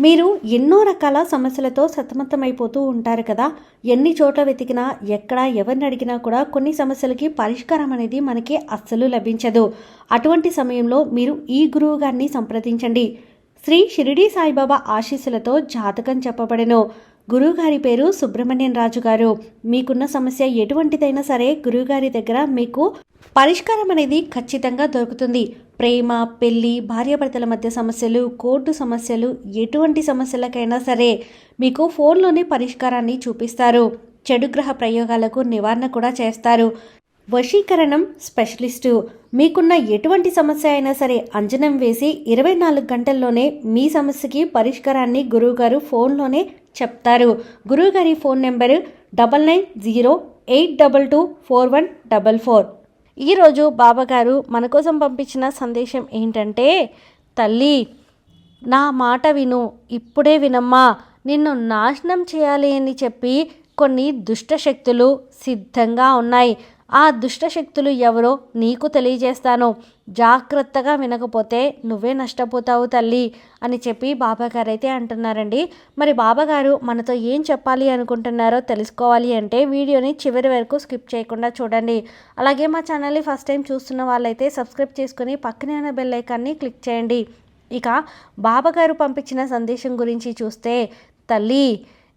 మీరు ఎన్నో రకాల సమస్యలతో సతమతమైపోతూ ఉంటారు కదా. ఎన్ని చోట్ల వెతికినా ఎక్కడ ఎవరిని అడిగినా కూడా కొన్ని సమస్యలకి పరిష్కారం అనేది మనకి అస్సలు లభించదు. అటువంటి సమయంలో మీరు ఈ గురువు గారిని సంప్రదించండి. శ్రీ షిరిడి సాయిబాబా ఆశీస్సులతో జాతకం చెప్పబడెను. గురువుగారి పేరు సుబ్రహ్మణ్యం రాజు గారు మీకున్న సమస్య ఎటువంటిదైనా సరే గురువుగారి దగ్గర మీకు పరిష్కారం అనేది ఖచ్చితంగా దొరుకుతుంది. ప్రేమ పెళ్ళి భార్యాభర్తల మధ్య సమస్యలు కోర్టు సమస్యలు ఎటువంటి సమస్యలకైనా సరే మీకు ఫోన్లోనే పరిష్కారాన్ని చూపిస్తారు. చెడు గ్రహ ప్రయోగాలకు నివారణ కూడా చేస్తారు. వశీకరణం స్పెషలిస్టు. మీకున్న ఎటువంటి సమస్య అయినా సరే అంజనం వేసి ఇరవై నాలుగు గంటల్లోనే మీ సమస్యకి పరిష్కారాన్ని గురువుగారు ఫోన్లోనే చెప్తారు. గురువుగారి phone number double nine zero eight double two four one double four. ఈరోజు బాబాగారు మన కోసం పంపించిన సందేశం ఏంటంటే తల్లి నా మాట విను ఇప్పుడే వినమ్మా నిన్ను నాశనం చేయాలి అని చెప్పి కొన్ని దుష్టశక్తులు సిద్ధంగా ఉన్నాయి. ఆ దుష్టశక్తులు ఎవరో నీకు తెలియజేస్తాను. జాగ్రత్తగా వినకపోతే నువ్వే నష్టపోతావు తల్లి అని చెప్పి బాబాగారు అయితే అంటున్నారండి. మరి బాబాగారు మనతో ఏం చెప్పాలి అనుకుంటున్నారో తెలుసుకోవాలి అంటే వీడియోని చివరి వరకు స్కిప్ చేయకుండా చూడండి. అలాగే మా ఛానల్ని ఫస్ట్ టైం చూస్తున్న వాళ్ళైతే సబ్స్క్రైబ్ చేసుకుని పక్కనే ఉన్న బెల్ ఐకాన్ని క్లిక్ చేయండి. ఇక బాబాగారు పంపించిన సందేశం గురించి చూస్తే తల్లి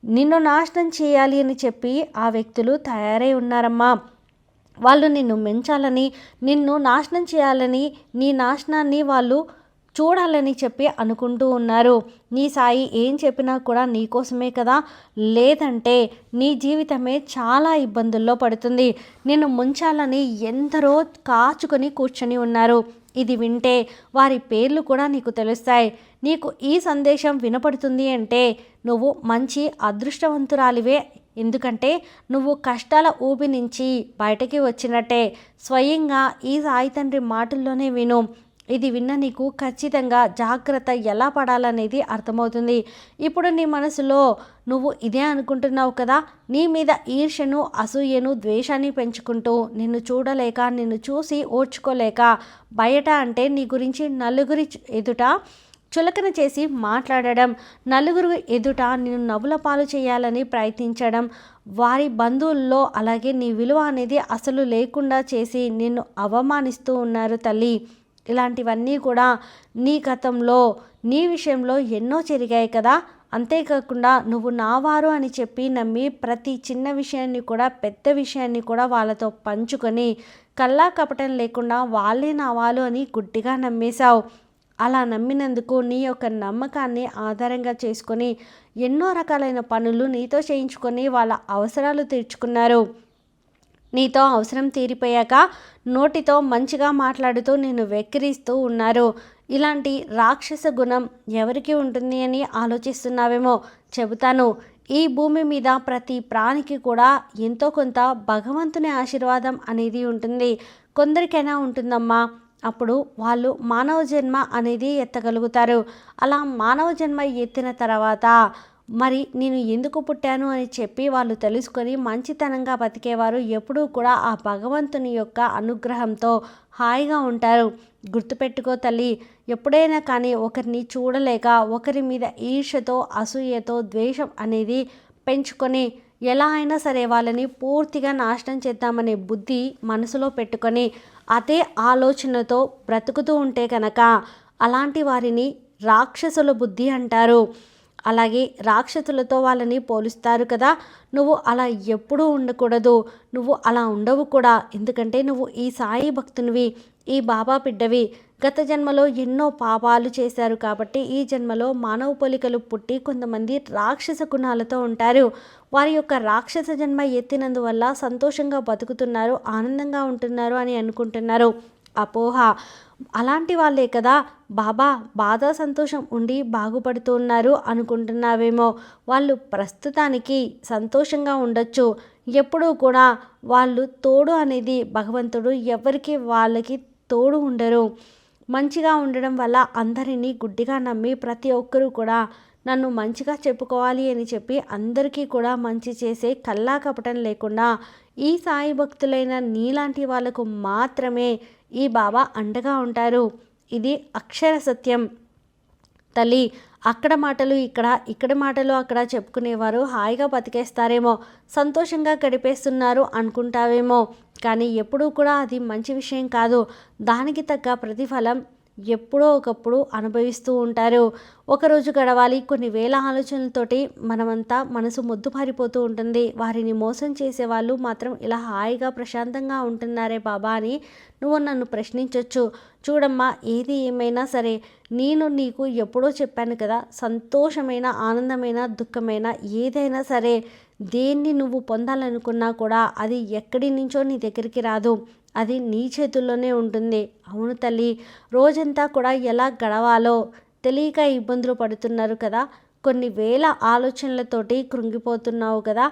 నిన్ను నాశనం చేయాలి అని చెప్పి ఆ వ్యక్తులు తయారై ఉన్నారమ్మా. వాళ్ళు నిన్ను మెంచాలని నిన్ను నాశనం చేయాలని నీ నాశనాన్ని వాళ్ళు చూడాలని చెప్పి అనుకుంటూ ఉన్నారు. నీ సాయి ఏం చెప్పినా కూడా నీకోసమే కదా? లేదంటే నీ జీవితమే చాలా ఇబ్బందుల్లో పడుతుంది. నిన్ను ముంచాలని ఎందరో కాచుకొని కూర్చొని ఉన్నారు. ఇది వింటే వారి పేర్లు కూడా నీకు తెలుస్తాయి. నీకు ఈ సందేశం వినపడుతుంది అంటే నువ్వు మంచి అదృష్టవంతురాలివే ఎందుకంటే నువ్వు కష్టాల ఊబి నుంచి బయటకి వచ్చినట్టే. స్వయంగా ఈ సాయి తండ్రి మాటల్లోనే విను. ఇది విన్న నీకు ఖచ్చితంగా జాగ్రత్త ఎలా పడాలనేది అర్థమవుతుంది. ఇప్పుడు నీ మనసులో నువ్వు ఇదే అనుకుంటున్నావు కదా? నీ మీద ఈర్ష్యను అసూయను ద్వేషాన్ని పెంచుకుంటూ నిన్ను చూడలేక నిన్ను చూసి ఓర్చుకోలేక బయట అంటే నీ గురించి నలుగురి ఎదుట చులకన చేసి మాట్లాడడం నలుగురు ఎదుట నేను నవ్వుల పాలు చేయాలని ప్రయత్నించడం వారి బంధువుల్లో అలాగే నీ విలువ అనేది అసలు లేకుండా చేసి నిన్ను అవమానిస్తూ ఉన్నారు తల్లి. ఇలాంటివన్నీ కూడా నీ గతంలో నీ విషయంలో ఎన్నో జరిగాయి కదా. అంతేకాకుండా నువ్వు నావారు అని చెప్పి నమ్మి ప్రతి చిన్న విషయాన్ని కూడా పెద్ద విషయాన్ని కూడా వాళ్ళతో పంచుకొని కల్లా కపటం లేకుండా వాళ్ళే నావాలు అని గుడ్డిగా నమ్మేశావు. అలా నమ్మినందుకు నీ యొక్క నమ్మకాన్ని ఆధారంగా చేసుకొని ఎన్నో రకాలైన పనులు నీతో చేయించుకొని వాళ్ళ అవసరాలు తీర్చుకున్నారు. నీతో అవసరం తీరిపోయాక నోటితో మంచిగా మాట్లాడుతూ నేను వెక్కిరిస్తూ ఉన్నారు. ఇలాంటి రాక్షస గుణం ఎవరికి ఉంటుంది అని ఆలోచిస్తున్నావేమో చెబుతాను. ఈ భూమి మీద ప్రతి ప్రాణికి కూడా ఎంతో కొంత భగవంతుని ఆశీర్వాదం అనేది ఉంటుంది. కొందరికైనా ఉంటుందమ్మా. అప్పుడు వాళ్ళు మానవ జన్మ అనేది ఎత్తగలుగుతారు. అలా మానవ జన్మ ఎత్తిన తర్వాత మరి నేను ఎందుకు పుట్టాను అని చెప్పి వాళ్ళు తెలుసుకొని మంచితనంగా బతికేవారు ఎప్పుడూ కూడా ఆ భగవంతుని యొక్క అనుగ్రహంతో హాయిగా ఉంటారు. గుర్తుపెట్టుకో తల్లి ఎప్పుడైనా కానీ ఒకరిని చూడలేక ఒకరి మీద ఈర్షతో అసూయతో ద్వేషం అనేది పెంచుకొని ఎలా అయినా సరే వాళ్ళని పూర్తిగా నాశనం చేద్దామనే బుద్ధి మనసులో పెట్టుకొని అదే ఆలోచనతో బ్రతుకుతూ ఉంటే కనుక అలాంటి వారిని రాక్షసుల బుద్ధి అంటారు. అలాగే రాక్షసులతో వాళ్ళని పోలుస్తారు కదా. నువ్వు అలా ఎప్పుడూ ఉండకూడదు. నువ్వు అలా ఉండవు కూడా. ఎందుకంటే నువ్వు ఈ సాయి భక్తునివి ఈ బాబా బిడ్డవి. గత జన్మలో ఎన్నో పాపాలు చేశారు కాబట్టి ఈ జన్మలో మానవ పోలికలు పుట్టి కొంతమంది రాక్షస గుణాలతో ఉంటారు. వారి యొక్క రాక్షస జన్మ ఎత్తినందువల్ల సంతోషంగా బతుకుతున్నారు ఆనందంగా ఉంటున్నారు అని అనుకుంటున్నారు. అపోహ. అలాంటి వాళ్ళే కదా. బాబా బాధ సంతోషం ఉండి బాగుపడుతున్నారు అనుకుంటున్నావేమో. వాళ్ళు ప్రస్తుతానికి సంతోషంగా ఉండొచ్చు. ఎప్పుడూ కూడా వాళ్ళు తోడు అనేది భగవంతుడు ఎవరికి వాళ్ళకి తోడు ఉండరు. మంచిగా ఉండడం వల్ల అందరినీ గుడ్డిగా నమ్మి ప్రతి ఒక్కరూ కూడా నన్ను మంచిగా చెప్పుకోవాలి అని చెప్పి అందరికీ కూడా మంచి చేసే కల్లా కపటం లేకుండా ఈ సాయి భక్తులైన నీలాంటి వాళ్ళకు మాత్రమే ఈ బాబా అండగా ఉంటారు. ఇది అక్షర సత్యం. తల్లి అక్కడ మాటలు ఇక్కడ ఇక్కడ మాటలు అక్కడ చెప్పుకునేవారు హాయిగా బతికేస్తారేమో సంతోషంగా గడిపేస్తున్నారు అనుకుంటావేమో. కానీ ఎప్పుడూ కూడా అది మంచి విషయం కాదు. దానికి తగ్గ ప్రతిఫలం ఎప్పుడో ఒకప్పుడు అనుభవిస్తూ ఉంటారు. ఒకరోజు గడవాలి. కొన్ని వేల ఆలోచనలతోటి మనమంతా మనసు మొద్దుపారిపోతూ ఉంటుంది. వారిని మోసం చేసే వాళ్ళు మాత్రం ఇలా హాయిగా ప్రశాంతంగా ఉంటున్నారే బాబా అని నువ్వు నన్ను ప్రశ్నించవచ్చు చూడమ్మా ఏది ఏమైనా సరే నేను నీకు ఎప్పుడో చెప్పాను కదా సంతోషమైన ఆనందమైన దుఃఖమైన ఏదైనా సరే దేన్ని నువ్వు పొందాలనుకున్నా కూడా అది ఎక్కడి నుంచో నీ దగ్గరికి రాదు. అది నీ చేతుల్లోనే ఉంటుంది. అవును తల్లి రోజంతా కూడా ఎలా గడవాలో తెలియక ఇబ్బందులు పడుతున్నారు కదా. కొన్ని వేల ఆలోచనలతోటి కృంగిపోతున్నావు కదా.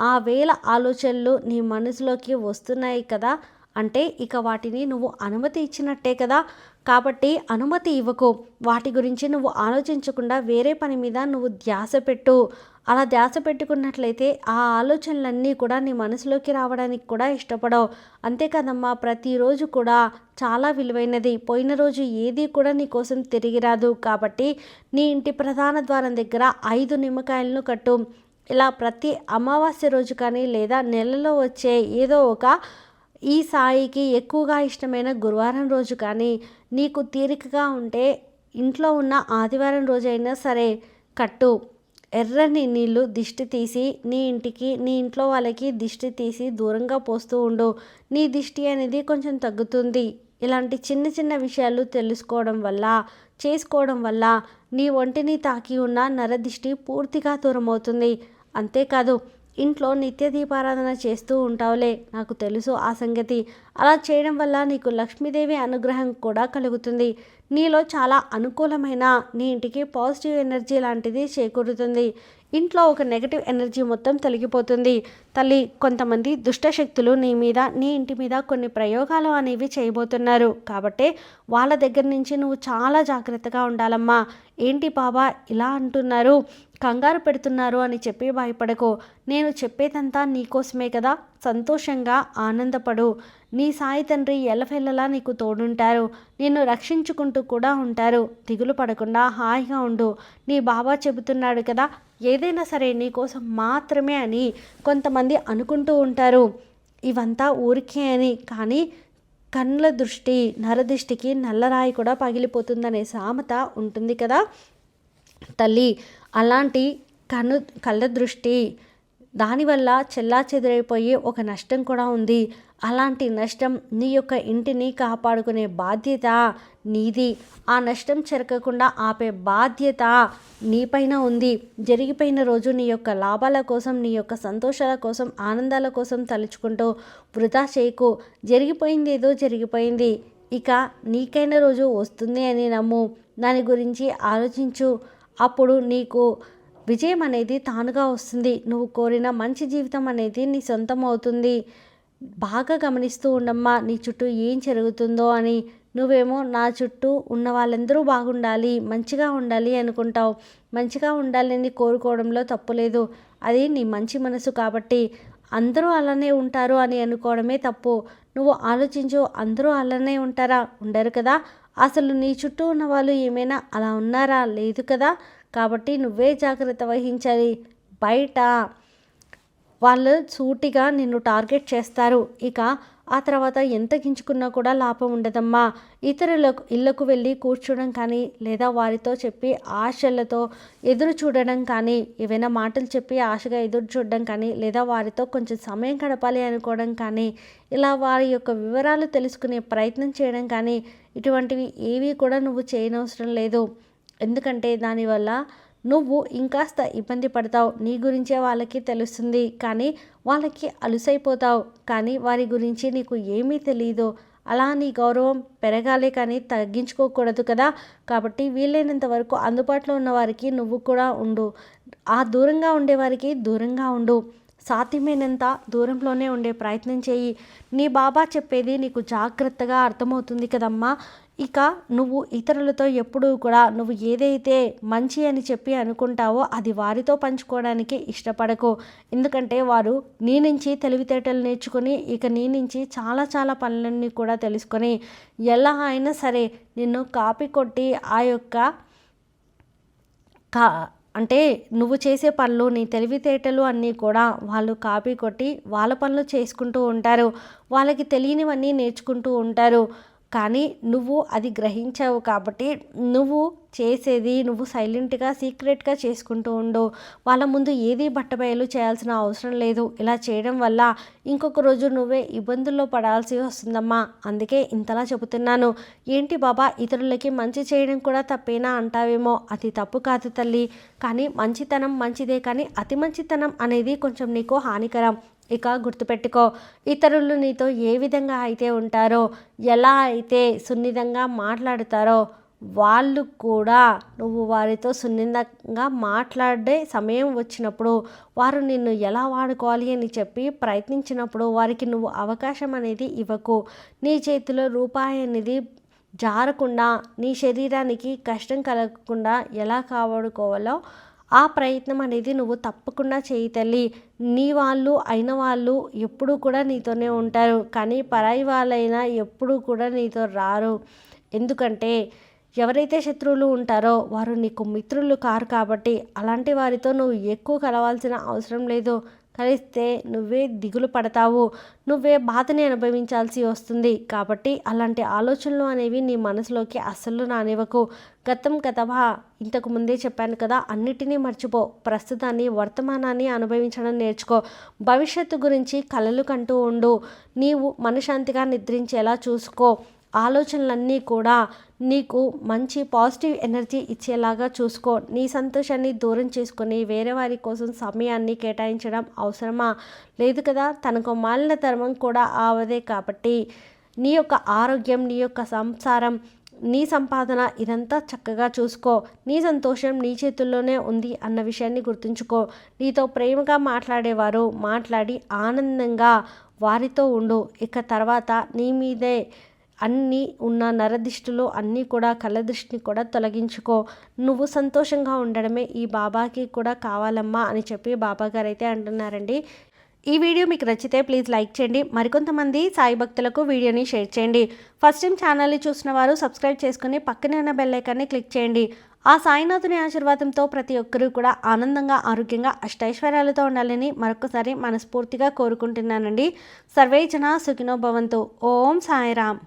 ఆ వేల ఆలోచనలు నీ మనసులోకి వస్తున్నాయి కదా. అంటే ఇక వాటిని నువ్వు అనుమతి ఇచ్చినట్టే కదా. కాబట్టి అనుమతి ఇవ్వకు. వాటి గురించి నువ్వు ఆలోచించకుండా వేరే పని మీద నువ్వు ధ్యాస పెట్టు. అలా ధ్యాస పెట్టుకున్నట్లయితే ఆ ఆలోచనలన్నీ కూడా నీ మనసులోకి రావడానికి కూడా ఇష్టపడవు. అంతే కదమ్మా ప్రతిరోజు కూడా చాలా విలువైనది. పోయిన రోజు ఏది కూడా నీ కోసం తిరిగి రాదు. కాబట్టి నీ ఇంటి ప్రధాన ద్వారం దగ్గర ఐదు నిమ్మకాయలను కట్టు. ఇలా ప్రతి అమావాస్య రోజు కానీ లేదా నెలలో వచ్చే ఏదో ఒక ఈ సాయికి ఎక్కువగా ఇష్టమైన గురువారం రోజు కానీ నీకు తీరికగా ఉంటే ఇంట్లో ఉన్న ఆదివారం రోజైనా సరే కట్టు. ఎర్రని నీళ్ళు దిష్టి తీసి నీ ఇంటికి నీ ఇంట్లో వాళ్ళకి దిష్టి తీసి దూరంగా పోస్తూ ఉండు. నీ దిష్టి అనేది కొంచెం తగ్గుతుంది. ఇలాంటి చిన్న చిన్న విషయాలు తెలుసుకోవడం వల్ల చేసుకోవడం వల్ల నీ ఒంటిని తాకి ఉన్న నరదిష్టి పూర్తిగా దూరమవుతుంది. అంతేకాదు ఇంట్లో నిత్య దీపారాధన చేస్తూ ఉంటావులే నాకు తెలుసు ఆ సంగతి. అలా చేయడం వల్ల నీకు లక్ష్మీదేవి అనుగ్రహం కూడా కలుగుతుంది. నీలో చాలా అనుకూలమైన నీ ఇంటికి పాజిటివ్ ఎనర్జీ లాంటిది చేకూరుతుంది. ఇంట్లో ఒక నెగటివ్ ఎనర్జీ మొత్తం తొలగిపోతుంది. తల్లి కొంతమంది దుష్టశక్తులు నీ మీద నీ ఇంటి మీద కొన్ని ప్రయోగాలు అనేవి చేయబోతున్నారు. కాబట్టి వాళ్ళ దగ్గర నుంచి నువ్వు చాలా జాగ్రత్తగా ఉండాలమ్మా. ఏంటి బాబా ఇలా అంటున్నారు? కంగారు పెడుతున్నారు అని చెప్పి భయపడకు. నేను చెప్పేదంతా నీకోసమే కదా. సంతోషంగా ఆనందపడు. నీ సాయి తండ్రి ఎల్లఫెల్లలా నీకు తోడుంటారు. నిన్ను రక్షించుకుంటూ కూడా ఉంటారు. దిగులు పడకుండా హాయిగా ఉండు. నీ బాబా చెబుతున్నాడు కదా. ఏదైనా సరే నీకోసం మాత్రమే అని కొంతమంది అనుకుంటూ ఉంటారు. ఇవంతా ఊరికే అని. కానీ కళ్ళ దృష్టి నరదృష్టికి నల్లరాయి కూడా పగిలిపోతుందనే సామెత ఉంటుంది కదా. తల్లి అలాంటి కను కళ్ళ దృష్టి దానివల్ల చెల్లా చెదిరైపోయే ఒక నష్టం కూడా ఉంది. అలాంటి నష్టం నీ యొక్క ఇంటిని కాపాడుకునే బాధ్యత నీది. ఆ నష్టం చెరకకుండా ఆపే బాధ్యత నీపైన ఉంది. జరిగిపోయిన రోజు నీ యొక్క లాభాల కోసం నీ యొక్క సంతోషాల కోసం ఆనందాల కోసం తలుచుకుంటూ వృధా చేయకు. జరిగిపోయింది ఏదో జరిగిపోయింది. ఇక నీకైన రోజు వస్తుంది అని నమ్ము. దాని గురించి ఆలోచించు. అప్పుడు నీకు విజయం అనేది తానుగా వస్తుంది. నువ్వు కోరిన మంచి జీవితం అనేది నీ సొంతం అవుతుంది. బాగా గమనిస్తూ ఉండమ్మా నీ చుట్టూ ఏం జరుగుతుందో అని. నువ్వేమో నా చుట్టూ ఉన్న వాళ్ళందరూ బాగుండాలి మంచిగా ఉండాలి అనుకుంటావు. మంచిగా ఉండాలని కోరుకోవడంలో తప్పులేదు అది నీ మంచి మనసు కాబట్టి అందరూ అలానే ఉంటారు అని అనుకోవడమే తప్పు. నువ్వు ఆలోచించు అందరూ అలానే ఉంటారా? ఉండరు కదా? అసలు నీ చుట్టూ ఉన్న వాళ్ళు ఏమైనా అలా ఉన్నారా? లేదు కదా. కాబట్టి నువ్వే జాగ్రత్త వహించాలి. బయట వాళ్ళు సూటిగా నిన్ను టార్గెట్ చేస్తారు. ఇక ఆ తర్వాత ఎంత గించుకున్నా కూడా లాభం ఉండదమ్మా. ఇతరులకు ఇళ్ళకు వెళ్ళి కూర్చోవడం కానీ లేదా వారితో చెప్పి ఆశలతో ఎదురు చూడడం కానీ ఏవైనా మాటలు చెప్పి ఆశగా ఎదురు చూడడం కానీ లేదా వారితో కొంచెం సమయం గడపాలి అనుకోవడం కానీ ఇలా వారి యొక్క వివరాలు తెలుసుకునే ప్రయత్నం చేయడం కానీ ఇటువంటివి ఏవి కూడా నువ్వు చేయనవసరం లేదు. ఎందుకంటే దానివల్ల నువ్వు ఇంకాస్త ఇబ్బంది పడతావు. నీ గురించే వాళ్ళకి తెలుస్తుంది. కానీ వాళ్ళకి అలుసైపోతావు. కానీ వారి గురించి నీకు ఏమీ తెలియదు అలా నీ గౌరవం పెరగాలి కానీ తగ్గించుకోకూడదు కదా. కాబట్టి వీలైనంత వరకు అందుబాటులో ఉన్న వారికి నువ్వు కూడా ఉండు. ఆ దూరంగా ఉండేవారికి దూరంగా ఉండు. సాధ్యమైనంత దూరంలోనే ఉండే ప్రయత్నం చేయి. నీ బాబా చెప్పేది నీకు జాగ్రత్తగా అర్థమవుతుంది కదమ్మా. ఇక నువ్వు ఇతరులతో ఎప్పుడూ కూడా నువ్వు ఏదైతే మంచి అని చెప్పి అనుకుంటావో అది వారితో పంచుకోవడానికి ఇష్టపడకు. ఎందుకంటే వారు నీ నుంచి తెలివితేటలు నేర్చుకుని ఇక నీ నుంచి చాలా చాలా పనులన్నీ కూడా తెలుసుకొని ఎలా అయినా సరే నిన్ను కాపీ కొట్టి ఆ యొక్క కా అంటే నువ్వు చేసే పనులు నీ తెలివితేటలు అన్నీ కూడా వాళ్ళు కాపీ కొట్టి వాళ్ళ పనులు చేసుకుంటూ ఉంటారు. వాళ్ళకి తెలియనివన్నీ నేర్చుకుంటూ ఉంటారు. కానీ నువ్వు అది గ్రహించావు కాబట్టి నువ్వు చేసేది నువ్వు సైలెంట్గా సీక్రెట్గా చేసుకుంటూ ఉండు. వాళ్ళ ముందు ఏది బట్టబయలు చేయాల్సిన అవసరం లేదు. ఇలా చేయడం వల్ల ఇంకొక రోజు నువ్వే ఇబ్బందుల్లో పడాల్సి వస్తుందమ్మా. అందుకే ఇంతలా చెబుతున్నాను. ఏంటి బాబా ఇతరులకి మంచి చేయడం కూడా తప్పేనా అంటావేమో? అది తప్పు కాదు తల్లి. కానీ మంచితనం మంచిదే కానీ అతి మంచితనం అనేది కొంచెం నీకు హానికరం. ఇక గుర్తుపెట్టుకో ఇతరులు నీతో ఏ విధంగా అయితే ఉంటారో ఎలా అయితే సున్నితంగా మాట్లాడతారో వాళ్ళు కూడా నువ్వు వారితో సున్నితంగా మాట్లాడే సమయం వచ్చినప్పుడు వారు నిన్ను ఎలా వాడుకోవాలి అని చెప్పి ప్రయత్నించినప్పుడు వారికి నువ్వు అవకాశం అనేది ఇవ్వకు. నీ చేతిలో రూపాయి అనేది జారకుండా నీ శరీరానికి కష్టం కలగకుండా ఎలా కాపాడుకోవాలో ఆ ప్రయత్నం అనేది నువ్వు తప్పకుండా చేయి తల్లి. నీ వాళ్ళు అయిన వాళ్ళు ఎప్పుడూ కూడా నీతోనే ఉంటారు. కానీ పరాయి వాళ్ళైనా ఎప్పుడూ కూడా నీతో రారు. ఎందుకంటే ఎవరైతే శత్రువులు ఉంటారో వారు నీకు మిత్రులు కారు కాబట్టి అలాంటి వారితో నువ్వు ఎక్కువ కలవాల్సిన అవసరం లేదు. కలిస్తే నువ్వే దిగులు పడతావు. నువ్వే బాధని అనుభవించాల్సి వస్తుంది. కాబట్టి అలాంటి ఆలోచనలు అనేవి నీ మనసులోకి అస్సలు రానివ్వకు. గతం గతవా ఇంతకు ముందే చెప్పాను కదా అన్నిటినీ మర్చిపో. ప్రస్తుతాన్ని వర్తమానాన్ని అనుభవించడం నేర్చుకో. భవిష్యత్తు గురించి కలలు కంటూ ఉండు. నీవు మనశాంతిగా నిద్రించేలా చూసుకో. ఆలోచనలన్నీ కూడా నీకు మంచి పాజిటివ్ ఎనర్జీ ఇచ్చేలాగా చూసుకో. నీ సంతోషాన్ని దూరం చేసుకుని వేరే వారి కోసం సమయాన్ని కేటాయించడం అవసరమా? లేదు కదా తనకు మాలిన ధర్మం కూడా ఆవదే కాబట్టి. నీ యొక్క ఆరోగ్యం నీ యొక్క సంసారం నీ సంపాదన ఇదంతా చక్కగా చూసుకో. నీ సంతోషం నీ చేతుల్లోనే ఉంది అన్న విషయాన్ని గుర్తుంచుకో. నీతో ప్రేమగా మాట్లాడేవారు మాట్లాడి ఆనందంగా వారితో ఉండు. ఇక తర్వాత నీ మీదే అన్నీ ఉన్న నరదిష్టులు అన్నీ కూడా కళ్ళ దృష్టిని కూడా తొలగించుకో. నువ్వు సంతోషంగా ఉండడమే ఈ బాబాకి కూడా కావాలమ్మా అని చెప్పి బాబా గారు అయితే అంటున్నారండి. ఈ వీడియో మీకు నచ్చితే ప్లీజ్ లైక్ చేయండి. మరికొంతమంది సాయి భక్తులకు వీడియోని షేర్ చేయండి. ఫస్ట్ టైం ఛానల్ని చూసిన వారు సబ్స్క్రైబ్ చేసుకుని పక్కనే ఉన్న బెల్ ఐకాన్ని క్లిక్ చేయండి. ఆ సాయినాథుని ఆశీర్వాదంతో ప్రతి ఒక్కరూ కూడా ఆనందంగా ఆరోగ్యంగా అష్టైశ్వర్యాలతో ఉండాలని మరొకసారి మనస్ఫూర్తిగా కోరుకుంటున్నానండి. సర్వే జన సుఖినో భవంతు. ఓం సాయిరామ్.